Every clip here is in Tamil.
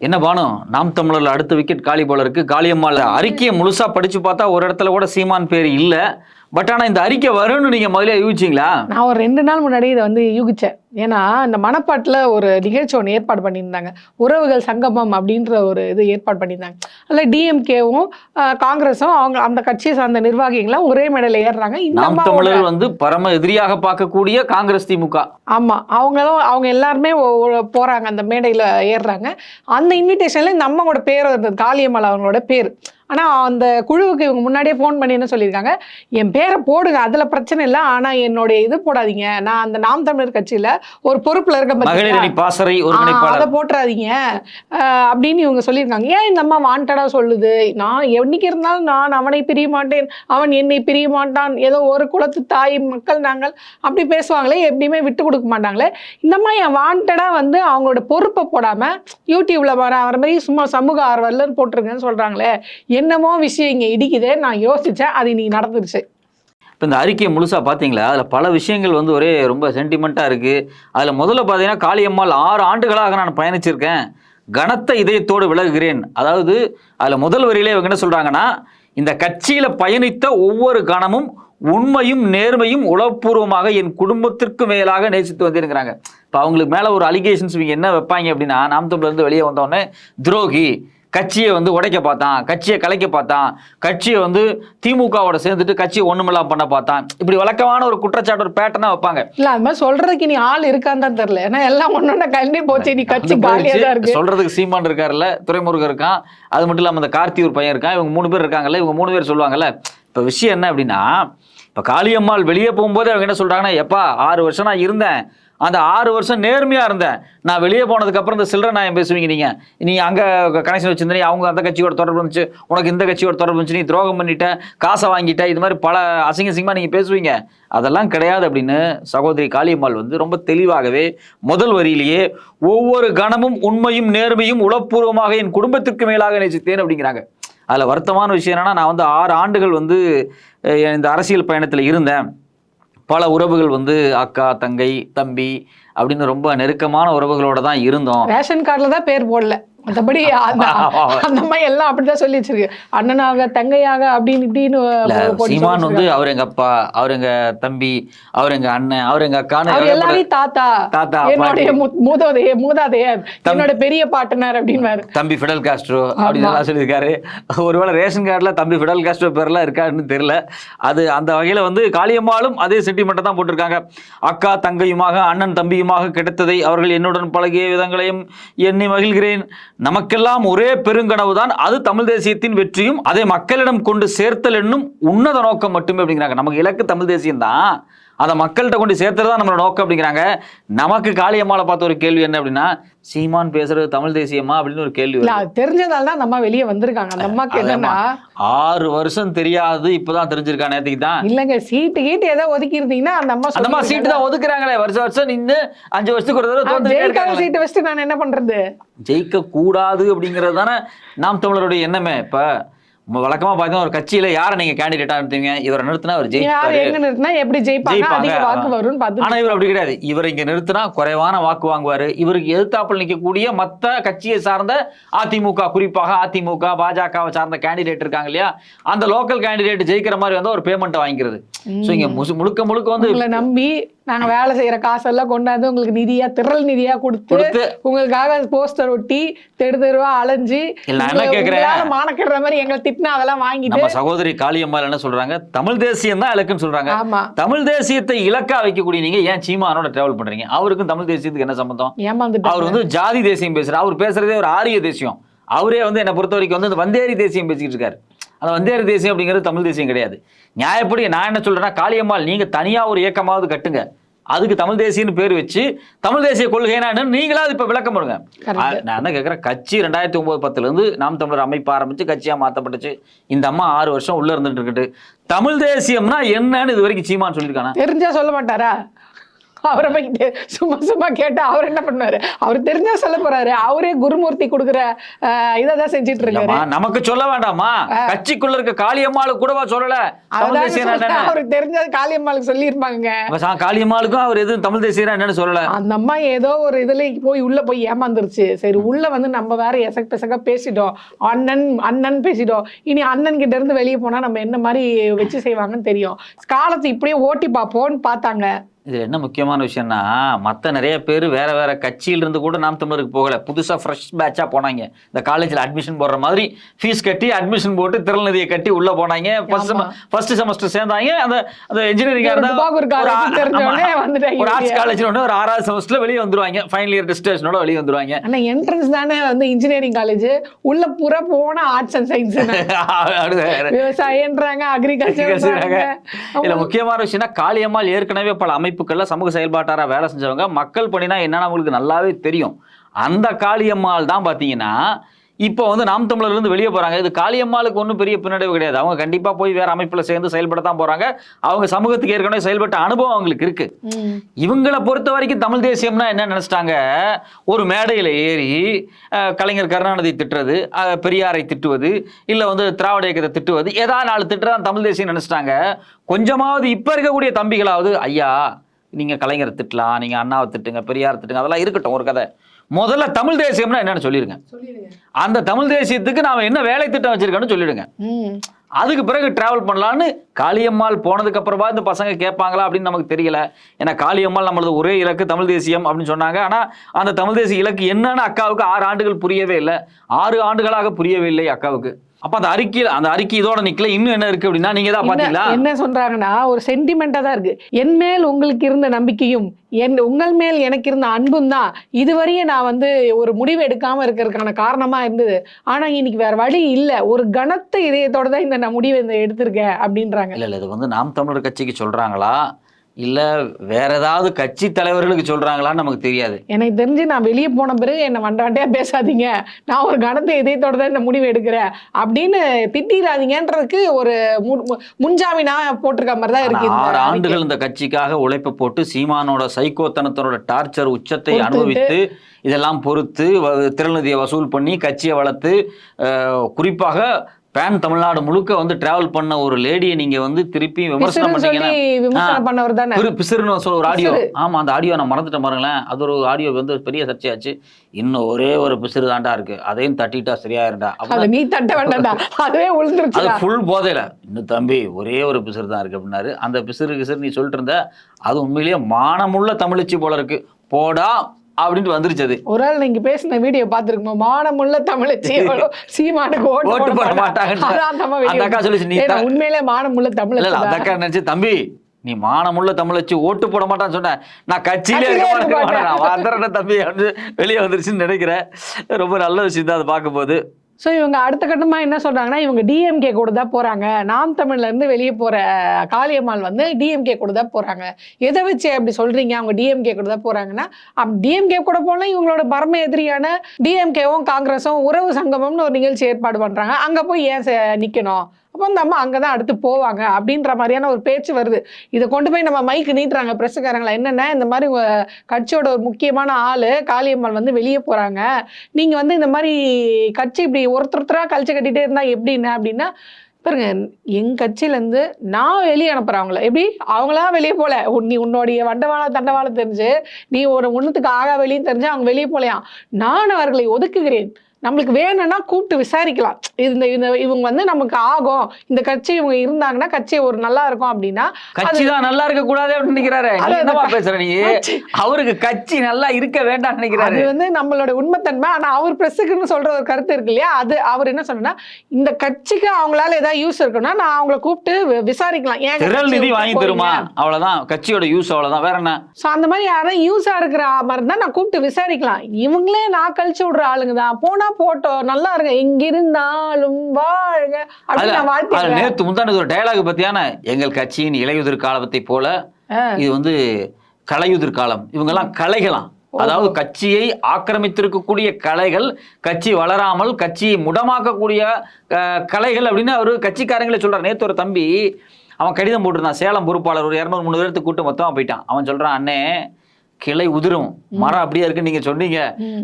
என்ன பானு? நாம் தமிழர்ல அடுத்த விக்கெட் காலி போல இருக்கு. காளியம்மாள் அறிக்கையை முழுசா படிச்சு பார்த்தா ஒரு இடத்துல கூட சீமான் பேர் இல்ல. பட் ஆனா இந்த அறிக்கை வரும்னு நீங்க முதல்ல யூகிச்சீங்களா? நான் ஒரு ரெண்டு நாள் முன்னாடி இதை வந்து யூகிச்சேன். ஏன்னா இந்த மணப்பாட்டில் ஒரு நிகழ்ச்சி ஒன்று ஏற்பாடு பண்ணியிருந்தாங்க. உறவுகள் சங்கமம் அப்படின்ற ஒரு இது ஏற்பாடு பண்ணியிருந்தாங்க. அதில் டிஎம்கேவும் காங்கிரஸும் அவங்க அந்த கட்சியை சார்ந்த நிர்வாகிகள்லாம் ஒரே மேடையில் ஏறுறாங்க. இந்த நாம் தமிழர் வந்து பரம எதிரியாக பார்க்கக்கூடிய காங்கிரஸ் திமுக ஆமா. அவங்களும் அவங்க எல்லாருமே போறாங்க. அந்த மேடையில ஏறுறாங்க. அந்த இன்விடேஷன்ல இந்த அம்மாவோட பேர் இருந்தது. காளியம்மாள் அவங்களோட பேர். ஆனா அந்த குழுவுக்கு இவங்க முன்னாடியே ஃபோன் பண்ணி என்ன சொல்லியிருக்காங்க? என் பேரை போடுங்க அதுல பிரச்சனை இல்லை ஆனா என்னுடைய இது போடாதீங்க. நான் அந்த நாம் தமிழர் கட்சியில ஒரு பொறுப்புல இருக்க அதை போட்டுறாதீங்க. அப்படின்னு இவங்க சொல்லியிருக்காங்க. ஏன் இந்த அம்மா வாண்டடா சொல்லுது? நான் என்னைக்கு இருந்தாலும் நான் அவனை பிரிய மாட்டேன். அவன் என்னை பிரிய மாட்டான். ஏதோ ஒரு குலத்து தாய் மக்கள் நாங்கள் அப்படி பேசுவாங்களே எப்படியுமே விட்டு கொடுக்க மாட்டாங்களே. இந்த அம்மா என் வாண்டடா வந்து அவங்களோட பொறுப்பை போடாம யூடியூப்ல வர வர மாதிரி சும்மா சமூக ஆர்வலர்னு போட்டிருக்கேன்னு சொல்றாங்களே என்னமோ விஷயம் இங்கே இடிக்குதே நான் யோசித்தேன் அது இன்னைக்கு நடந்துருச்சு. இப்போ இந்த அறிக்கையை முழுசாக பார்த்தீங்களா அதில் பல விஷயங்கள் வந்து ஒரே ரொம்ப சென்டிமெண்ட்டாக இருக்குது அதில் முதல்ல பார்த்தீங்கன்னா காளியம்மாள் ஆறு ஆண்டுகளாக நான் பயணிச்சிருக்கேன். கனத்த இதயத்தோடு விலகுகிறேன். அதாவது அதில் முதல் வரியிலே இவங்க என்ன சொல்கிறாங்கன்னா இந்த கட்சியில் பயணித்த ஒவ்வொரு கணமும் உண்மையும் நேர்மையும் உளப்பூர்வமாக என் குடும்பத்திற்கு மேலாக நேசித்து வந்திருக்கிறாங்க. இப்போ அவங்களுக்கு மேலே ஒரு அலிகேஷன்ஸ் இவங்க என்ன வைப்பாங்க அப்படின்னா நாம் தமிழ்லேருந்து வெளியே வந்தோடனே துரோகி. கட்சியை வந்து உடைக்க பார்த்தான் கட்சியை கலைக்க பார்த்தான் கட்சியை வந்து திமுகவோட சேர்ந்துட்டு கட்சியை ஒண்ணுமெல்லாம் பண்ண பார்த்தான். இப்படி வழக்கமான ஒரு குற்றச்சாட்டு ஒரு பேட்டர்னா வைப்பாங்க. இல்ல அது மாதிரி சொல்றதுக்கு நீ ஆள் இருக்கான்னு தான் தெரியல. ஏன்னா எல்லாம் ஒன்னொன்னு கல்வி போச்சு நீ கட்சி காலியா. இருக்கு. சொல்றதுக்கு சீமான் இருக்காருல்ல துரைமுருகன் இருக்கான். அது மட்டும் இல்லாம அந்த கார்த்தி ஒரு பையன் இருக்கான். இவங்க மூணு பேர் இருக்காங்கல்ல இவங்க மூணு பேர் சொல்லுவாங்கல்ல. இப்ப விஷயம் என்ன அப்படின்னா இப்ப காளியம்மாள் வெளியே போகும்போது அவங்க என்ன சொல்றாங்கன்னா எப்பா ஆறு வருஷம் நான் இருந்தேன். அந்த ஆறு வருஷம் நேர்மையாக இருந்தேன். நான் வெளியே போனதுக்கப்புறம் இந்த சில்லறை நாயம் பேசுவீங்க நீங்கள் நீ அங்கே கனெக்ஷன் வச்சிருந்தே அவங்க அந்த கட்சியோட தொடர்பு இருந்துச்சு. உனக்கு இந்த கட்சியோட தொடர்பு இருந்துச்சு. நீ துரோகம் பண்ணிட்ட காசை வாங்கிட்ட இது மாதிரி பல அசிங்க அசிங்கமாக நீங்கள் பேசுவீங்க. அதெல்லாம் கிடையாது அப்படின்னு சகோதரி காளியம்மாள் வந்து ரொம்ப தெளிவாகவே முதல் வரியிலேயே ஒவ்வொரு கணமும் உண்மையும் நேர்மையும் உளப்பூர்வமாக என் குடும்பத்திற்கு மேலாக நேசித்தேன் அப்படிங்கிறாங்க. அதில் வருத்தமான விஷயம் என்னன்னா நான் வந்து ஆறு ஆண்டுகள் வந்து இந்த அரசியல் பயணத்தில் இருந்தேன். பல உறவுகள் வந்து அக்கா தங்கை தம்பி அப்படின்னு ரொம்ப நெருக்கமான உறவுகளோட தான் இருந்தோம். ரேஷன் கார்டுல தான் பேர் போடல. மற்றபடி அந்த மாதிரி எல்லாம் அப்படிதான் சொல்லி வச்சிருக்கு. அண்ணனாக தங்கையாக அப்படின்னு இப்படின்னு சீமான் வந்து. அவர் எங்க அப்பா அவர் எங்க தம்பி அவர் எங்க அண்ணன் அவர் எங்க ஏகப்பட்ட- எல்லாரையும் தாத்தா தாத்தா, என்னுடைய மூதோதைய மூதாதையர் என்னோட பெரிய பாட்டனார் அப்படின்னு தம்பி ஃபிடல் காஸ்ட்ரோ அப்படின்னு எல்லாம் சொல்லியிருக்காரு. ஒருவேளை ரேஷன் கார்டில் தம்பி ஃபிடல் காஸ்ட்ரோ பேர்லாம் இருக்காருன்னு தெரியல. அது அந்த வகையில் வந்து காளியம்மாளும் அதே சென்டிமெண்ட்டை தான் போட்டிருக்காங்க. அக்கா தங்கையுமாக அண்ணன் தம்பியுமாக கிடைத்ததை அவர்கள் என்னுடன் பழகிய விதங்களையும் எண்ணி மகிழ்கிறேன். நமக்கெல்லாம் ஒரே பெருங்கனவு தான். அது தமிழ் தேசியத்தின் வெற்றியும் அதை மக்களிடம் கொண்டு சேர்த்தல் என்னும் உன்னத நோக்கம் மட்டுமே அப்படிங்கிறாங்க. நமக்கு இலக்கு தமிழ் தேசியம் தான் அதை மக்கள்கிட்ட கொண்டு சேர்த்துறது தான் நம்மளோட நோக்கம் அப்படிங்கிறாங்க. நமக்கு காளியம்மாளை பார்த்த ஒரு கேள்வி என்ன அப்படின்னா சீமான் பேசுறது தமிழ் தேசியமா அப்படின்னு ஒரு கேள்வி தெரிஞ்சதால தான் அந்த அம்மா வெளியே வந்திருக்காங்க. அந்த அம்மாக்கு என்னன்னா ஆறு வருஷம் தெரியாது இப்பதான் தெரிஞ்சிருக்கா நேற்றுக்கு தான். இல்லங்க சீட்டு கீட்டு ஏதோ ஒதுக்கி இருந்தீங்கன்னா அந்த அம்மா அந்த மாதிரி சீட்டு தான் ஒதுக்குறாங்களே வருஷம் வருஷம் நின்று அஞ்சு வருஷத்துக்கு ஒரு தடவை. சீட்டு வச்சுட்டு நான் என்ன பண்றது? ஜெயிக்க கூடாது அப்படிங்கிறது தானே நாம் தமிழருடைய எண்ணமே. இப்ப வழக்கமா பார்த்தீங்கன்னா ஒரு கட்சியில யாரை நீங்க கேண்டிடேட்டா நிறுத்துவீங்க? இவரை நிறுத்தினா அவர் ஜெயிப்பாரு. எங்க நிறுத்தினா எப்படி ஜெயிப்பாங்க. அதிக வாக்கு வரும்னு பார்த்து ஆனா இவர் அப்படி கிடையாது. இவர் இங்க நிறுத்தினா குறைவான வாக்கு வாங்குவாரு. இவருக்கு எதிர்த்தாப்புல நிக்கக்கூடிய மத்த கட்சியை சார்ந்த அதிமுக குறிப்பாக அதிமுக பாஜகவை சார்ந்த கேண்டிடேட் இருக்காங்க இல்லையா? அந்த லோக்கல் கேண்டிடேட் ஜெயிக்கிற மாதிரி வந்து ஒரு பேமெண்ட் வாங்கிக்கிறது. சோ இங்க முழுக்க முழுக்க வந்து நம்பி நாங்க வேலை செய்யற காசெல்லாம் கொண்டாந்து உங்களுக்கு நிதியா திரள் நிதியா கொடுத்து உங்களுக்காக போஸ்டர் ஒட்டி தெரு தெருவா அலைஞ்சு மானக்கிடுற மாதிரி எங்களை திட்டினா அதெல்லாம் வாங்கிட்டு நம்ம சகோதரி காளியம்மாள் என்ன சொல்றாங்க? தமிழ் தேசியம் தான் இலக்குன்னு சொல்றாங்க. தமிழ் தேசியத்தை இலக்கா வைக்கக்கூடிய நீங்க ஏன் சீமானோட டிராவல் பண்றீங்க? அவருக்கும் தமிழ் தேசியத்துக்கு என்ன சம்பந்தம்? ஏமாந்துட்டு அவர் வந்து ஜாதி தேசியம் பேசுறாரு. அவர் பேசுறதே ஒரு ஆரிய தேசியம். அவரே வந்து என்னை பொறுத்த வரைக்கும் வந்து இந்த வந்தேரி தேசியம் பேசிக்கிட்டு இருக்காரு. அந்த வந்தேரி தேசியம் அப்படிங்கிறது தமிழ் தேசியம் கிடையாது. நியாயப்படி நான் என்ன சொல்றேன்னா காளியம்மாள் நீங்க தனியா ஒரு இயக்கமாவது கட்டுங்க. அதுக்கு தமிழ் தேசியம்னு பேர் வச்சு தமிழ் தேசிய கொள்கைனா என்னன்னு நீங்களாவது இப்ப விளக்கம் பண்ணுங்க. நான் என்ன கேட்குறேன் கட்சி ரெண்டாயிரத்தி ஒன்பது பத்துல இருந்து நாம் தமிழர் அமைப்பு ஆரம்பிச்சு கட்சியா மாத்தப்பட்டுச்சு. இந்த அம்மா ஆறு வருஷம் உள்ள இருந்துட்டு இருக்குது. தமிழ் தேசியம்னா என்னன்னு இது வரைக்கும் சீமான் சொல்லியிருக்கானா? தெரிஞ்சா சொல்ல மாட்டாரா? அவரை போய் சும்மா சும்மா கேட்டா அவர் என்ன பண்ணுவாரு? அவர் தெரிஞ்சா சொல்ல போறாரு. அவரே குருமூர்த்தி கொடுக்குற இதை தான் செஞ்சுட்டு இருக்காரு. நமக்கு சொல்ல வேண்டாமா கட்சிக்குள்ள இருக்க காளியம்மாளுக்கு கூடவா சொல்லல? அவருக்கு தெரிஞ்சது காளியம்மாளுக்கு சொல்லியிருப்பாங்க அப்ப சா- காளியம்மாளுக்கும் அவர் எதுவும் தமிழ் தேசியம் என்னன்னு சொல்லல? அந்த அம்மா ஏதோ ஒரு இதுல போய் உள்ள போய் ஏமாந்துருச்சு. சரி உள்ள வந்து நம்ம வேற எசக் பெசக்கா பேசிட்டோம். அண்ணன் அண்ணன் பேசிட்டோம். இனி அண்ணன் கிட்ட இருந்து வெளியே போனா நம்ம என்ன மாதிரி வச்சு செய்வாங்கன்னு தெரியும். காலத்தை இப்படியே ஓட்டி பார்ப்போம்னு பார்த்தாங்க. இது என்ன முக்கியமான விஷயம்னா மற்ற நிறைய பேர் வேற வேற கட்சியில இருந்து கூட நாம் தமிழருக்கு போகல. புதுசா ஃப்ரெஷ் பேட்சா போனாங்க. இந்த காலேஜ்ல அட்மிஷன் போடுற மாதிரி ஃபீஸ் கட்டி அட்மிஷன் போட்டு திரள்நிதியை கட்டி உள்ள போனாங்க. ஃபர்ஸ்ட். ஃபர்ஸ்ட் செமஸ்டர் சேர்ந்தாங்க. அந்த அந்த இன்ஜினியரிங் ஒரு ஆர்ட்ஸ். காலேஜ் ஒன்று ஒரு ஆறாவது செமஸ்டர்ல வெளியே வந்துருவாங்க. ஃபைனல் இயர் டிஸ்டேஷனோட வெளியே வந்துருவாங்க. ஆனா என்ட்ரன்ஸ் தானே வந்து இன்ஜினியரிங் காலேஜ் உள்ள புற போன ஆர்ட்ஸ் அண்ட் சயின்ஸ் அடுத்து விவசாயம்ன்றாங்க அக்ரிகல்ச்சர். இதுல முக்கியமான விஷயம்னா காளியம்மாள் ஏற்கனவே பல அமைப்புகள்ல சமூக செயல்பாட்டாரா வேலை செஞ்சவங்க மக்கள் பணினா என்னன்னு அவங்களுக்கு நல்லாவே தெரியும். அந்த காளியம்மாள் தான் பாத்தீங்கன்னா இப்போ வந்து நாம் தமிழர்ல இருந்து வெளியே போறாங்க. இது காளியம்மாளுக்கு ஒன்றும் பெரிய பின்னடைவு கிடையாது. அவங்க கண்டிப்பா போய் வேற அமைப்புல சேர்ந்து செயல்பட தான் போறாங்க. அவங்க சமூகத்துக்கு ஏற்கனவே செயல்பட்ட அனுபவம் அவங்களுக்கு இருக்கு. இவங்களை பொறுத்த வரைக்கும் தமிழ் தேசியம்னா என்ன நினைச்சிட்டாங்க? ஒரு மேடையில் ஏறி கலைஞர் கருணாநிதி திட்டுறது பெரியாரை திட்டுவது இல்லை வந்து திராவிட இயக்கத்தை திட்டுவது ஏதாவது நாலு திட்டுறதான் தமிழ் தேசியம் நினைச்சிட்டாங்க. கொஞ்சமாவது இப்போ இருக்கக்கூடிய தம்பிகளாவது ஐயா நீங்கள் கலைஞரை திட்டலாம் நீங்கள் அண்ணாவை திட்டுங்க பெரியார் திட்டுங்க அதெல்லாம் இருக்கட்டும் ஒரு கதை. முதல்ல தமிழ் தேசியம்னா என்னன்னு சொல்லிடுங்க. அந்த தமிழ் தேசியத்துக்கு நாம என்ன வேலை திட்டம் வச்சிருக்கோன்னு சொல்லிடுங்க. அதுக்கு பிறகு டிராவல் பண்ணலான்னு காளியம்மாள் போனதுக்கு அப்புறமா இந்த பசங்க கேட்பாங்களா அப்படின்னு நமக்கு தெரியல. ஏன்னா காளியம்மாள் நம்மளது ஒரே இலக்கு தமிழ் தேசியம் அப்படின்னு சொன்னாங்க. ஆனா அந்த தமிழ் தேசிய இலக்கு என்னன்னு அக்காவுக்கு ஆறு ஆண்டுகள் புரியவே இல்லை. ஆறு ஆண்டுகளாக புரியவே இல்லை அக்காவுக்கு. அப்ப அந்த அறிக்கையில் அந்த அறிக்கை இதோட நிக்கல. இன்னும் என்ன இருக்கு அப்படின்னா நீங்க தான் என்ன- பாத்தீங்களா? என்ன சொல்றாங்கன்னா ஒரு சென்டிமெண்டா தான் இருக்கு. என் மேல் உங்களுக்கு இருந்த நம்பிக்கையும் என் உங்கள் மேல் எனக்கு இருந்த அன்பும் தான் இதுவரையே நான் வந்து ஒரு முடிவு எடுக்காம இருக்கிறதுக்கான காரணமா இருந்தது. ஆனா இன்னைக்கு வேற வழி இல்ல. ஒரு கனத்த இதயத்தோட தான் இந்த நான் முடிவை எடுத்திருக்கேன் அப்படின்றாங்க. இல்ல இல்ல இது வந்து நாம் தமிழர் கட்சிக்கு சொல்றாங்களா? இல்ல வேற ஏதாவது கட்சி தலைவர்களுக்கு சொல்றாங்களான்னு நமக்கு தெரியாது எனக்கு தெரிஞ்சு நான் வெளியே போன பிறகு என்ன வண்டாண்டியா பேசாதீங்க நான் ஒரு கனத்த இதயத்தோட தான் இந்த முடிவு எடுக்கிறேன் அப்படின்னு திட்டிடாதீங்கன்றதுக்கு ஒரு முன்ஜாமீனா போட்டிருக்க மாதிரி தான் இருக்கு ஆறு. ஆண்டுகள் இந்த கட்சிக்காக உழைப்பு போட்டு சீமானோட சைக்கோத்தனத்தோட டார்ச்சர் உச்சத்தை. அனுபவித்து இதெல்லாம் பொறுத்து திறநிதியை வசூல் பண்ணி கட்சியை வளர்த்து குறிப்பாக பேன் தமிழ்நாடு முழுக்க வந்து டிராவல் பண்ண ஒரு லேடியை நீங்க வந்து திருப்பி விமர்சனம் பண்ணீங்கன்னா பிறு பிசுறுன்னு சொல்ல ஒரு ஆடியோ. ஆமா அந்த ஆடியோ நான் மறந்துட்டேன் பாருங்களேன். அது ஒரு ஆடியோ வந்து பெரிய சர்ச்சையாச்சு. இன்னும் ஒரே ஒரு பிசுறு தாண்டா இருக்கு. அதையும் தட்டிட்டா அதை அப்படின்னு நீ தட்ட வேண்டாம்டா. அதுவே அது உளுந்துருச்சுடா ஃபுல் போதையில. இன்னும் தம்பி ஒரே ஒரு பிசுறு தான் இருக்கு அப்படின்னாரு. அந்த பிசுறு கிசுறு நீ சொல்லிட்டு இருந்த அது உண்மையிலேயே மானமுள்ள தமிழச்சி போல இருக்கு. போடா அப்படின்ட்டு வந்துருச்சு அது. ஒரு ஆள் நீங்க பேசின வீடியோ பார்த்திருக்குமா? மானமுள்ள தமிழச்சி சீமானுக்கு ஓட்டு போட. மாட்டாங்க. சொல்லுச்சு, நீ உண்மையிலே மானமுள்ள தமிழச்சி அந்த. அக்கா நினைச்சு தம்பி நீ மானமுள்ள தமிழச்சி ஓட்டு போட மாட்டான்னு சொன்ன. நான் கட்சியிலே இருக்க மாட்டேன். நான். வந்துடுறேன் தம்பி அப்படின்னு வெளியே வந்துருச்சுன்னு நினைக்கிறேன். ரொம்ப நல்ல விஷயம் தான் அதை பார்க்கும்போது. ஸோ இவங்க அடுத்த கட்டமாக என்ன சொல்கிறாங்கன்னா இவங்க டிஎம்கே கூட தான் போகிறாங்க நாம் தமிழ்லேருந்து வெளியே போகிற காளியம்மாள் வந்து டிஎம்கே கூட தான் போகிறாங்க எதை வச்சு அப்படி சொல்கிறீங்க அவங்க டிஎம்கே கூட தான் போகிறாங்கன்னா அப் டிஎம்கே கூட போனால் இவங்களோட பரம எதிரியான டிஎம்கேவும் காங்கிரஸும் உறவு சங்கமம்னு ஒரு நிகழ்ச்சி ஏற்பாடு பண்ணுறாங்க அங்கே போய் ஏன் சே- அப்போ அந்த அம்மா அங்கே தான் அடுத்து போவாங்க அப்படின்ற மாதிரியான ஒரு பேச்சு வருது. இதை கொண்டு போய் நம்ம மைக்கு நீட்டுறாங்க பிரஸ்ஸுக்காரங்களா என்னென்ன? இந்த மாதிரி உங்கள் கட்சியோட ஒரு முக்கியமான ஆள் காளியம்மாள் வந்து வெளியே போகிறாங்க நீங்கள் வந்து இந்த மாதிரி கட்சி இப்படி ஒருத்தர் ஒருத்தராக கழிச்சு கட்டிகிட்டே இருந்தால் எப்படின்னு அப்படின்னா பாருங்க எங்க கட்சியிலேருந்து நான் வெளியே அனுப்புறேன் அவங்கள. எப்படி? அவங்களாம் வெளியே போல. உன் நீ உன்னுடைய வண்டவாள தண்டவாளம் தெரிஞ்சு நீ ஒரு ஒன்றுத்துக்கு ஆகா வெளியும் தெரிஞ்சு அவங்க வெளியே போலையாம். நான் அவர்களை ஒதுக்குகிறேன். நம்மளுக்கு வேணும்னா கூப்பிட்டு விசாரிக்கலாம். இந்த இந்த இவங்க வந்து நமக்கு ஆகும். இந்த கட்சி இவங்க இருந்தாங்கன்னா கட்சி ஒரு நல்லா இருக்கும் அப்படின்னா கட்சி தான் நல்லா இருக்க கூடாது அப்படின்னு நினைக்கிறாரு. என்னவா பேசுற நீ? அவருக்கு கட்சி நல்லா இருக்க வேண்டாம்னு நினைக்கிறாரு. அது வந்து நம்மளோட உண்மைத்தன்மை. ஆனா அவர் பிரஸுக்குன்னு சொல்ற ஒரு கருத்து இருக்கு இல்லையா? அது அவர் என்ன சொன்னா இந்த கட்சிக்கு அவங்களால ஏதாவது யூஸ் இருக்குன்னா நான் அவங்கள கூப்பிட்டு விசாரிக்கலாம். ஏன் நிதி வாங்கி தருமா? அவ்வளவுதான். கட்சியோட யூஸ் அவ்வளவுதான். வேற என்ன? ஸோ அந்த மாதிரி யாரும் யூஸா இருக்கிற மாதிரி இருந்தா நான் கூப்பிட்டு விசாரிக்கலாம். இவங்களே நான் கழிச்சு விடுற ஆளுங்க தான். போனா போட்டோம் நல்லா இருங்க. எங்கிருந்தாலும் வாழ்க அப்படின்னு முந்தானது ஒரு டயலாக் பத்தியான எங்கள் கட்சியின் இலையுதிர் காலத்தை போல. இது வந்து கலையுதிர் காலம். இவங்கெல்லாம் கலைகளாம். அதாவது கட்சியை ஆக்கிரமித்திருக்கக்கூடிய கலைகள் கட்சி வளராமல் கட்சியை முடமாக்கக்கூடிய கலைகள் அப்படின்னு அவரு கட்சிக்காரங்களே சொல்றாரு. நேத்து ஒரு தம்பி அவன் கடிதம் போட்டிருந்தான். சேலம் பொறுப்பாளர் ஒரு இரநூறு மூணு பேர்த்துக்கு கூட்டம் மொத்தமா போயிட்டான். அவன் சொல்றான் அண்ணே கிளை உதிரும். மரம் அப்படியே இருக்கு நீங்க சொன்னீங்க.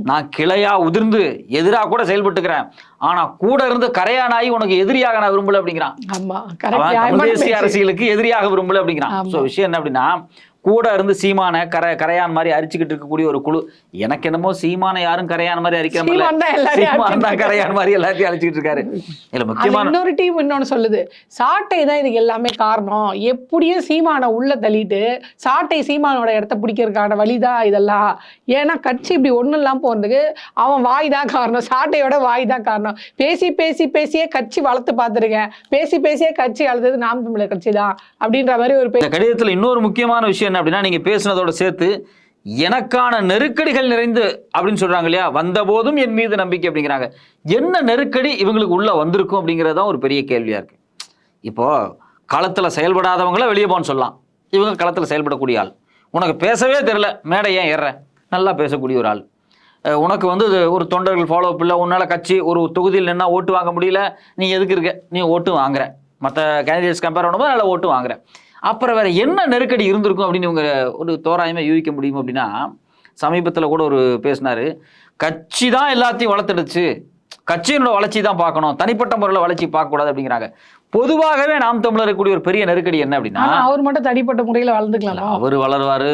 நான் கிளையா உதிர்ந்து எதிராக கூட செயல்பட்டுக்கிறேன். ஆனா கூட இருந்து கரையானாயி உனக்கு எதிரியாக நான் விரும்பல அப்படிங்கிறான். தேசிய அரசியலுக்கு எதிரியாக விரும்பல அப்படிங்கிறான். விஷயம் என்ன அப்படின்னா கூட இருந்து சீமான கரை கரையான் மாதிரி அரிச்சுக்கிட்டு இருக்கக்கூடிய ஒரு குழு. எனக்கு என்னமோ சீமான யாரும் கரையான் மாதிரி அரிக்கிற மாதிரி கரையான் மாதிரி எல்லாத்தையும் அழிச்சுக்கிட்டு இருக்காரு. அது முக்கியமான இன்னொரு டீம் இன்னொன்னு சொல்லுது. சாட்டை தான் இதுக்கு எல்லாமே காரணம். எப்படியும் சீமானை உள்ள தள்ளிட்டு சாட்டை சீமானோட இடத்த பிடிக்கிறதுக்கான வழிதான் இதெல்லாம். ஏன்னா கட்சி இப்படி ஒண்ணும் இல்லாம போறதுக்கு அவன் வாய் தான் காரணம். சாட்டையோட வாய் தான் காரணம். பேசி பேசி பேசியே கட்சி வளர்த்து பார்த்துருக்கேன். பேசி பேசியே கட்சி வளர்த்தது நாம் தமிழர் கட்சி தான் அப்படின்ற மாதிரி ஒரு கடிதத்துல இன்னொரு முக்கியமான விஷயம் என்ன அப்படின்னா நீங்க பேசுனதோட சேர்த்து எனக்கான நெருக்கடிகள் நிறைந்து அப்படின்னு சொல்றாங்க இல்லையா? வந்த போதும் என் மீது நம்பிக்கை அப்படிங்கிறாங்க. என்ன நெருக்கடி இவங்களுக்கு உள்ள வந்திருக்கும் அப்படிங்கிறது தான் ஒரு பெரிய கேள்வியா இருக்கு. இப்போ களத்துல செயல்படாதவங்கள வெளியே போன்னு சொல்லலாம். இவங்க களத்துல செயல்படக்கூடிய ஆள். உனக்கு பேசவே தெரியல. மேடை ஏன் ஏற நல்லா பேசக்கூடிய ஒரு ஆள். உனக்கு வந்து ஒரு தொண்டர்கள் ஃபாலோ அப் இல்லை உன்னால கட்சி ஒரு தொகுதியில் நின்னா ஓட்டு வாங்க முடியல. நீ எதுக்கு இருக்க? நீ ஓட்டு வாங்குற. மற்ற கேண்டிடேட்ஸ் கம்பேர் பண்ணும்போது நல்லா ஓட்டு வாங்குற. அப்புறம் வேற என்ன நெருக்கடி இருந்திருக்கும் அப்படின்னு இவங்க ஒரு தோராயமாக யூகிக்க முடியும் அப்படின்னா சமீபத்தில் கூட ஒரு பேசினாரு கட்சி தான் எல்லாத்தையும் வளர்த்துடுச்சு. கட்சியினோட வளர்ச்சி தான் பார்க்கணும். தனிப்பட்ட முறையில் வளர்ச்சி பார்க்கக்கூடாது அப்படிங்கிறாங்க. பொதுவாகவே நாம் தமிழர் இருக்கக்கூடிய ஒரு பெரிய நெருக்கடி என்ன அப்படின்னா அவர் மட்டும் தனிப்பட்ட முறையில வளர்ந்துக்கலாமா? அவர் வளருவார்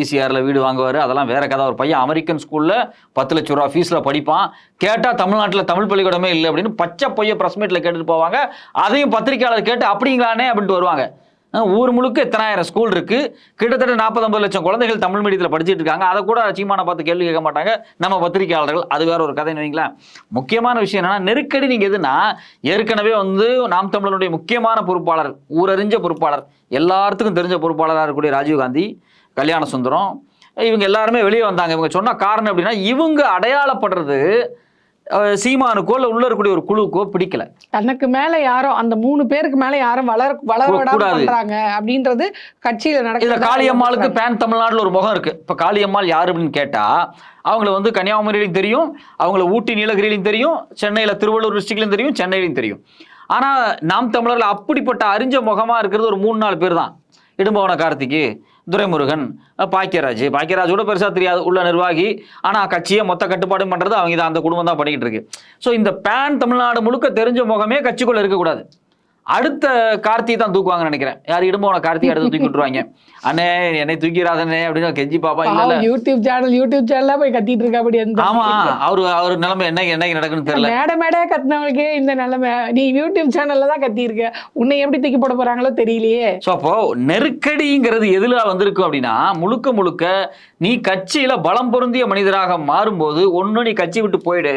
ஈசிஆரில் வீடு வாங்குவார் அதெல்லாம் வேற கதை. ஒரு பையன் அமெரிக்கன் ஸ்கூலில் பத்து லட்ச ரூபா ஃபீஸில் படிப்பான். கேட்டால் தமிழ்நாட்டில் தமிழ் பள்ளிக்கூடமே இல்லை அப்படின்னு பச்சை பொய்ய ப்ரெஸ் மீட்டில் கேட்டுட்டு போவாங்க. அதையும் பத்திரிக்கையாளர் கேட்டு அப்படிங்களானே அப்படின்ட்டு வருவாங்க. ஊர் முழுக்க எத்தனாயிரம் ஸ்கூல் இருக்கு. கிட்டத்தட்ட நாற்பது ஐம்பது லட்சம் குழந்தைகள் தமிழ் மீடியத்தில் படிச்சுட்டு இருக்காங்க. அதை கூட சீமான பார்த்து கேள்வி கேட்க மாட்டாங்க. நம்ம பத்திரிகையாளர்கள் அது வேற ஒரு கதைன்னு வைங்களேன். முக்கியமான விஷயம் என்னன்னா நெருக்கடி நீங்க எதுனா ஏற்கனவே வந்து நாம் தமிழனுடைய முக்கியமான பொறுப்பாளர் ஊரறிஞ்ச பொறுப்பாளர் எல்லாத்துக்கும் தெரிஞ்ச பொறுப்பாளராக இருக்கக்கூடிய ராஜீவ்காந்தி கல்யாண சுந்தரம் இவங்க எல்லாருமே வெளியே வந்தாங்க. இவங்க சொன்ன காரணம் அப்படின்னா இவங்க அடையாளப்படுறது சீமானுக்கோ இல்லை உள்ள இருக்கக்கூடிய ஒரு குழுக்கோ பிடிக்கல. தனக்கு மேல யாரோ அந்த மூணு பேருக்கு மேல யாரும் வளர வளர விடாம கூடாது. பண்றாங்க அப்படின்றது கட்சியில இதுல நடக்குது காளியம்மாளுக்கு பேன் தமிழ்நாடுல ஒரு முகம் இருக்கு. இப்ப காளியம்மாள் யாரு அப்படின்னு கேட்டா அவங்கள வந்து கன்னியாகுமரியிலையும் தெரியும் அவங்கள ஊட்டி நீலகிரியிலையும் தெரியும் சென்னையில திருவள்ளூர் டிஸ்ட்ரிக்ட்லையும் தெரியும் சென்னையிலையும் தெரியும். ஆனா நாம் தமிழர்ல அப்படிப்பட்ட அறிஞ்ச முகமா இருக்கிறது ஒரு மூணு நாலு பேர் தான். இடும்பவன கார்த்திக்கு. துரைமுருகன் பாக்கியராஜ் பாக்கியராஜ். கூட பெருசாக தெரியாது உள்ள நிர்வாகி. ஆனால் கட்சியை மொத்த கட்டுப்பாடும் பண்ணுறது அவங்க தான் அந்த குடும்பம் தான் பண்ணிக்கிட்டு இருக்கு. ஸோ இந்த பேன் தமிழ்நாடு முழுக்க தெரிஞ்ச முகமே கட்சிக்குள்ளே இருக்கக்கூடாது. அடுத்த கார்த்தி தான் தூக்குவாங்கன்னு நினைக்கிறேன். யார் இடும்போன கார்த்தி அடுத்து தூக்கி விட்டுருவாங்க. அண்ணே என்னை தூக்கிறாதண்ணே அப்படின்னு கெஞ்சி பாப்பா இல்ல யூடியூப் சேனல் யூடியூப் சேனல்ல போய் கத்திட்டு இருக்கா அப்படி ஆமா அவரு அவர் நிலைமை என்ன என்னைக்கு நடக்குன்னு தெரியல. மேடை மேடையா கத்துனவனுக்கே இந்த நிலைமை. நீ யூடியூப் சேனல்ல தான் கத்தி இருக்க உன்னை எப்படி தூக்கி போட போறாங்களோ தெரியலையே. ஸோ அப்போ நெருக்கடிங்கிறது எதுல வந்திருக்கும் அப்படின்னா முழுக்க முழுக்க நீ கட்சியில பலம் பொருந்திய மனிதராக மாறும்போது ஒண்ணு நீ கட்சி விட்டு போயிடு.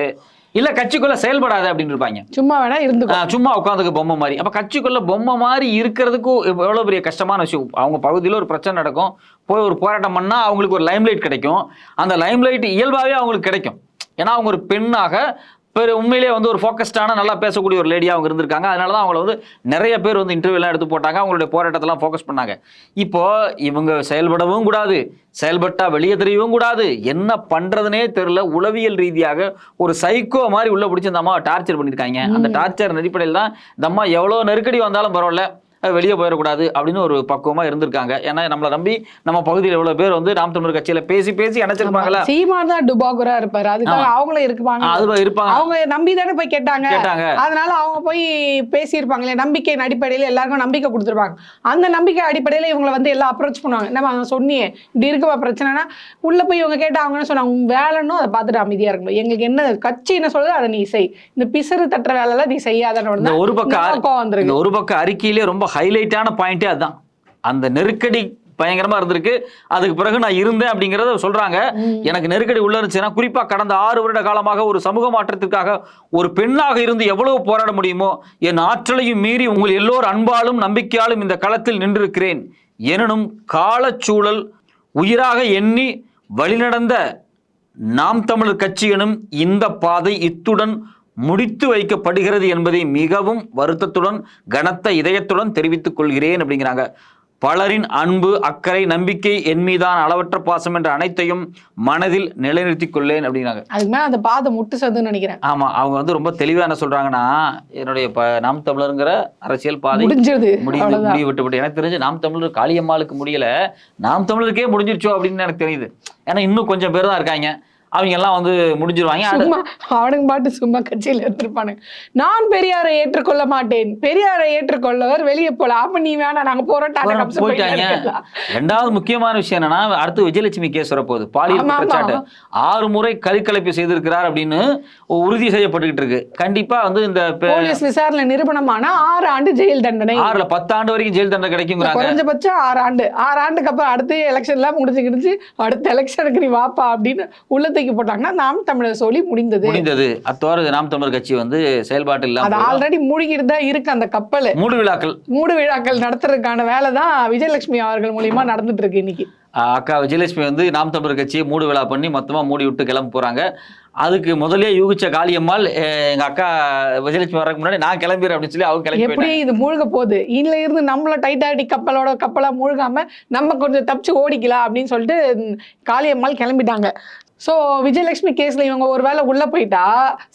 இல்ல கட்சிக்குள்ள செயல்படாத அப்படின்னு இருப்பாங்க. சும்மா வேணா இருந்துக்கோ. ஆஹ் சும்மா உட்காந்துக்க பொம்மை மாதிரி. அப்ப கட்சிக்குள்ள பொம்மை மாதிரி இருக்கிறதுக்கும் எவ்வளவு பெரிய கஷ்டமான விஷயம்? அவங்க பகுதியில் ஒரு பிரச்சனை நடக்கும். போய் ஒரு போராட்டம் பண்ணா அவங்களுக்கு ஒரு லைம்லைட் கிடைக்கும். அந்த லைம்லைட் இயல்பாவே அவங்களுக்கு கிடைக்கும். ஏன்னா அவங்க ஒரு பெண்ணாக பெரு உண்மையிலேயே வந்து ஒரு ஃபோக்கஸ்டான நல்லா பேசக்கூடிய ஒரு லேடியாக அவங்க இருந்திருக்காங்க. அதனால தான் அவங்கள வந்து நிறைய பேர் வந்து இன்டர்வியூலாம் எடுத்து போட்டாங்க. அவங்களுடைய போராட்டத்தெல்லாம் ஃபோக்கஸ் பண்ணாங்க. இப்போ இவங்க செயல்படவும் கூடாது. செயல்பட்டா வெளியே தெரியவும் கூடாது. என்ன பண்றதுனே தெரியல. உளவியல் ரீதியாக ஒரு சைக்கோ மாதிரி உள்ள பிடிச்சி இந்த அம்மா டார்ச்சர் பண்ணியிருக்காங்க அந்த டார்ச்சர் அடிப்படையில் தான் இந்த அம்மா எவ்வளோ நெருக்கடி வந்தாலும் பரவாயில்ல. வெளியே போயிடக்கூடாது அப்படின்னு ஒரு பக்குவமா இருந்திருக்காங்க. ஏன்னா நம்மளை நம்பி நம்ம பகுதியில் எவ்வளவு பேர் வந்து நாம் தமிழர் கட்சியில பேசி பேசி அணைச்சிருப்பாங்களா சீமான் தான் டுபாகுரா இருப்பாரு. அதுக்காக அவங்களும் இருப்பாங்க. அது இருப்பாங்க. அவங்க நம்பி தானே போய் கேட்டாங்க. கேட்டாங்க. அதனால அவங்க போய் பேசியிருப்பாங்களே நம்பிக்கையின் அடிப்படையில் எல்லாருக்கும் நம்பிக்கை கொடுத்துருப்பாங்க. அந்த நம்பிக்கை அடிப்படையில் இவங்களை வந்து எல்லாம் அப்ரோச் பண்ணுவாங்க. நம்ம அவங்க சொன்னியே இப்படி இருக்குவா பிரச்சனைனா உள்ள போய் இவங்க கேட்டா அவங்க என்ன சொன்னாங்க உன் வேலைன்னு அதை பார்த்துட்டு அமைதியா இருக்கணும். எங்களுக்கு என்ன கட்சி என்ன சொல்லுதோ அதை நீ செய். இந்த பிசறு தட்டுற வேலைலாம் நீ செய்யாதன்னு ஒரு பக்கம் இந்த ஒரு பக்கம் அறிக்கையிலே ரொம்ப ஹைலைட்டான பாயிண்டே அதுதான். அந்த நெருக்கடி பயங்கரமா இருந்திருக்கு. அதுக்கு பிறகு நான் இருந்தேன் அப்படிங்கறத சொல்றாங்க. எனக்கு நெருக்கடி உள்ள இருந்துச்சுன்னா குறிப்பா கடந்த ஆறு வருட காலமாக ஒரு சமூக மாற்றத்திற்காக ஒரு பெண்ணாக இருந்து எவ்வளவு போராட முடியுமோ என் ஆற்றலையும் மீறி உங்கள் எல்லோர் அன்பாலும் நம்பிக்கையாலும் இந்த களத்தில் நின்றிருக்கிறேன். எனினும் காலச்சூழல் உயிராக எண்ணி வழிநடந்த நாம் தமிழர் கட்சி எனும் இந்த பாதை இத்துடன் முடித்து வைக்கப்படுகிறது என்பதை மிகவும் வருத்தத்துடன் கனத்த இதயத்துடன் தெரிவித்துக் கொள்கிறேன் அப்படிங்கிறாங்க. பலரின் அன்பு அக்கறை நம்பிக்கை என் மீதான அளவற்ற பாசம் என்ற அனைத்தையும் மனதில் நிலைநிறுத்திக் கொள்ளேன் அப்படிங்கிறாங்க. அதுக்கு மேல அந்த பாதம் முட்டு சதுன்னு நினைக்கிறேன். ஆமா அவங்க வந்து ரொம்ப தெளிவா என்ன சொல்றாங்கன்னா என்னுடைய நாம் தமிழருங்கிற அரசியல் பாதை முடிஞ்சது முடிவு விட்டு விட்டு எனக்கு தெரிஞ்சு நாம் தமிழர் காளியம்மாளுக்கு முடியல. நாம் தமிழருக்கே முடிஞ்சிருச்சோ அப்படின்னு எனக்கு தெரியுது. ஏன்னா இன்னும் கொஞ்சம் பேர் தான் இருக்காங்க. அவங்க எல்லாம் வந்து முடிஞ்சிருவாங்க. அவனுங்க பாட்டு சும்மா கட்சியில இருந்திருப்பானுங்க நான் பெரியாரை ஏற்றுக்கொள்ள மாட்டேன். பெரியாரை ஏற்றுக்கொள்ளவர் வெளியே போல. அப்ப நீ வேணாம் நாங்க போறோம் போயிட்டாங்க. ரெண்டாவது முக்கியமான விஷயம் என்னன்னா அடுத்து விஜயலட்சுமி கேஸ் வரப்போகுது. பாலியல். குற்றச்சாட்டு. ஆறு முறை கருக்கலைப்பு செய்திருக்கிறார் அப்படின்னு உறுதி செய்யப்பட்டுக்கிட்டு இருக்கு. கண்டிப்பா வந்து இந்த போலீஸ் விசாரணை நிரூபணமான ஆறு ஆண்டு ஜெயில் தண்டனை. ஆறுல பத்தாண்டு வரைக்கும் ஜெயில் தண்டனை கிடைக்குங்கிறாங்க. குறைஞ்சபட்சம் ஆறு ஆண்டு. ஆறு ஆண்டுக்கு அப்புறம் அடுத்து எலெக்ஷன் எல்லாம் முடிஞ்சுக்கிடுச்சு. அடுத்த எலெக்ஷனுக்கு நீ வாப்பா அப்படின்னு உள்ள தூக்கி போட்டாங்கன்னா நாம் தமிழர் சொல்லி முடிந்தது. முடிந்தது. அத்தோடு நாம் தமிழர் கட்சி வந்து செயல்பாட்டு அது இல்லாம ஆல்ரெடி மூழ்கிட்டு தான் இருக்கு அந்த கப்பல். மூடு விழாக்கள். மூடு விழாக்கள் நடத்துறதுக்கான வேலை தான் விஜயலட்சுமி அவர்கள் மூலியமா நடந்துட்டு இருக்கு இன்னைக்கு. அக்கா விஜயலட்சுமி வந்து நாம் தமிழர் கட்சியை மூடு விழா பண்ணி மொத்தமா மூடி விட்டு கிளம்ப போறாங்க. அதுக்கு முதலே யூகிச்ச காளியம்மாள் எங்க அக்கா விஜயலட்சுமி வரக்கு முன்னாடி நான் கிளம்பிடுறேன் அப்படின்னு சொல்லி அவங்க கிளம்பி எப்படி இது மூழ்க போகுது. இதுல இருந்து நம்மள டைட்டானிக் கப்பலோட கப்பலா மூழ்காம நம்ம கொஞ்சம் தப்பிச்சு ஓடிக்கலாம் அப்படின்னு சொல்லிட்டு காளியம்மாள் கிளம்பிட்டாங்க. ஸோ விஜயலட்சுமி கேஸ்ல இவங்க ஒரு வேளை உள்ள போயிட்டா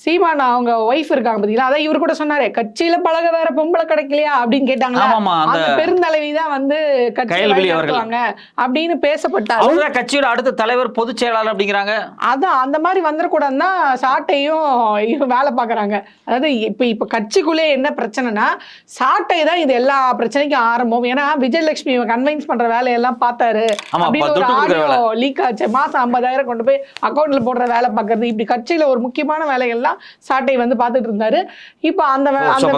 சீமான் அவங்க ஒய்ஃப் இருக்காங்க பாத்தீங்களா? அதான் இவர் கூட சொன்னாரு கட்சியில பழக வேற பொம்பளை கிடைக்கலையா? அப்படின்னு கேட்டாங்களா? ஆமாமா அந்த பெருந்தலைவி தான் வந்து கட்சி கயல்விழி அவர்கள். நடத்துவாங்க அப்படின்னு பேசப்பட்டாரு. கட்சியோட அடுத்த தலைவர் பொதுச் செயலாளர் அப்படிங்கிறாங்க. அதான் அந்த மாதிரி வந்துடக்கூடாதுன்னு தான் சாட்டையும் வேலை பார்க்குறாங்க. அதாவது இப்போ இப்போ கட்சிக்குள்ளே என்ன பிரச்சனைனா சாட்டை தான் இது எல்லா பிரச்சனைக்கும் ஆரம்பம். ஏன்னா விஜயலட்சுமி இவங்க கன்வின்ஸ் பண்ற வேலையெல்லாம் பார்த்தாரு. அப்படின்னு ஒரு ஆடியோ லீக் ஆச்சு. மாசம் ஐம்பதாயிரம் கொண்டு போய் அக்கௌண்ட்ல போடுற வேலை பார்க்கறது இப்படி கட்சியில ஒரு முக்கியமான வேலைகள்லாம் சாட்டை வந்து பார்த்துட்டு இருந்தாரு இப்போ அந்த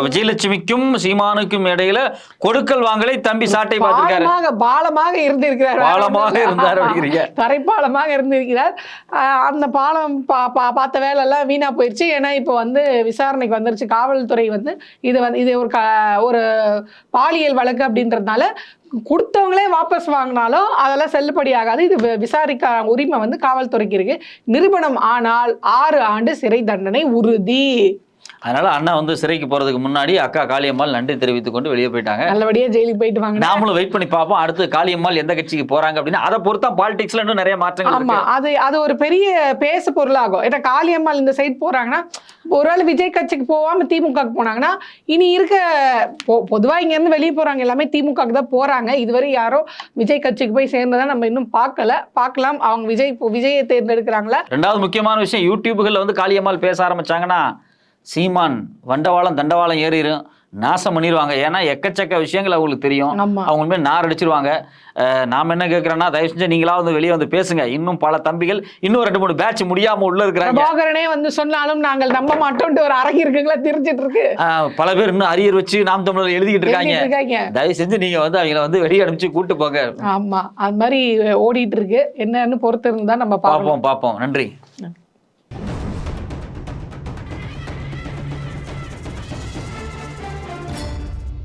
விஜயலட்சுமிக்கும் சீமானுக்கும் இடையில கொடுக்கல் வாங்கலை தம்பி சாட்டை பார்த்திருக்காரு பாலமாக பாலமாக இருந்திருக்கிறார் பாலமாக. இருந்தார். அப்படிங்கிறீங்க. தரைப்பாலமாக இருந்திருக்கிறார் ஆஹ் அந்த பாலம் பார்த்த வேலை எல்லாம் வீணா போயிடுச்சு ஏன்னா இப்போ வந்து விசாரணைக்கு வந்துருச்சு காவல்துறை வந்து இது வந்து இது ஒரு ஒரு பாலியல் வழக்கு அப்படின்றதுனால கொடுத்தவங்களே வாபஸ் வாங்கினாலும் அதெல்லாம் செல்லுபடி ஆகாது. இது வி- விசாரிக்க உரிமை வந்து காவல்துறைக்கு இருக்கு. நிரூபணம் ஆனால் ஆறு ஆண்டு சிறை தண்டனை உறுதி. அதனால அண்ணா வந்து சிறைக்கு போறதுக்கு முன்னாடி அக்கா காளியம்மாள் நன்றி தெரிவித்துக் கொண்டு வெளியே போயிட்டாங்க. நல்லபடியா ஜெயிலுக்கு போயிட்டு வாங்க. நாமளும் வெயிட் பண்ணி பார்ப்போம். அடுத்து காளியம்மாள் எந்த கட்சிக்கு போறாங்க அப்படின்னு. அதை பொறுத்தா பாலிடிக்ஸ்ல இன்னும் நிறைய மாற்றங்கள் ஆமா அது அது ஒரு பெரிய பேச பொருளாகும். ஏன்னா காளியம்மாள் இந்த சைடு போறாங்கன்னா ஒருவேளை விஜய் கட்சிக்கு போகாம திமுகக்கு போனாங்கன்னா இனி இருக்க பொதுவா இங்க இருந்து வெளியே போறாங்க. எல்லாமே திமுகக்கு தான் போறாங்க. இதுவரை யாரும் விஜய் கட்சிக்கு போய் சேர்ந்ததா நம்ம இன்னும் பார்க்கல. பார்க்கலாம். அவங்க விஜய் விஜயை தேர்ந்தெடுக்கிறாங்களா? ரெண்டாவது முக்கியமான விஷயம் யூடியூபுகள்ல வந்து காளியம்மாள் பேச ஆரம்பிச்சாங்கன்னா சீமான் வண்டவாளம் தண்டவாளம் ஏறிடும் நாசம் பண்ணிடுவாங்க ஏன்னா எக்கச்சக்க விஷயங்கள் அவங்களுக்கு தெரியும். அவங்க உண்மையை நார் அடிச்சிருவாங்க. நாம என்ன கேட்குறோன்னா தயவு செஞ்சு நீங்களா வந்து வெளியே வந்து பேசுங்க. இன்னும் பல தம்பிகள் இன்னும் ரெண்டு மூணு பேட்ச் முடியாம உள்ள இருக்கிறாங்க. வந்து சொன்னாலும் நாங்கள் நம்ப மாட்டோம்ட்டு ஒரு அரங்கி இருக்குங்களா தெரிஞ்சிட்டு இருக்கு. பல பேர் இன்னும் அரியர் வச்சு நாம் தமிழர் எழுதிக்கிட்டு இருக்காங்க. எழுதிட்டு இருக்காங்க. தயவு செஞ்சு நீங்க வந்து அவங்கள வந்து வெளியே அனுப்பிச்சு கூட்டு போங்க. ஆமா. அது மாதிரி ஓடிட்டு இருக்கு. என்னன்னு பொறுத்து இருந்தா நம்ம பார்ப்போம் பார்ப்போம் நன்றி.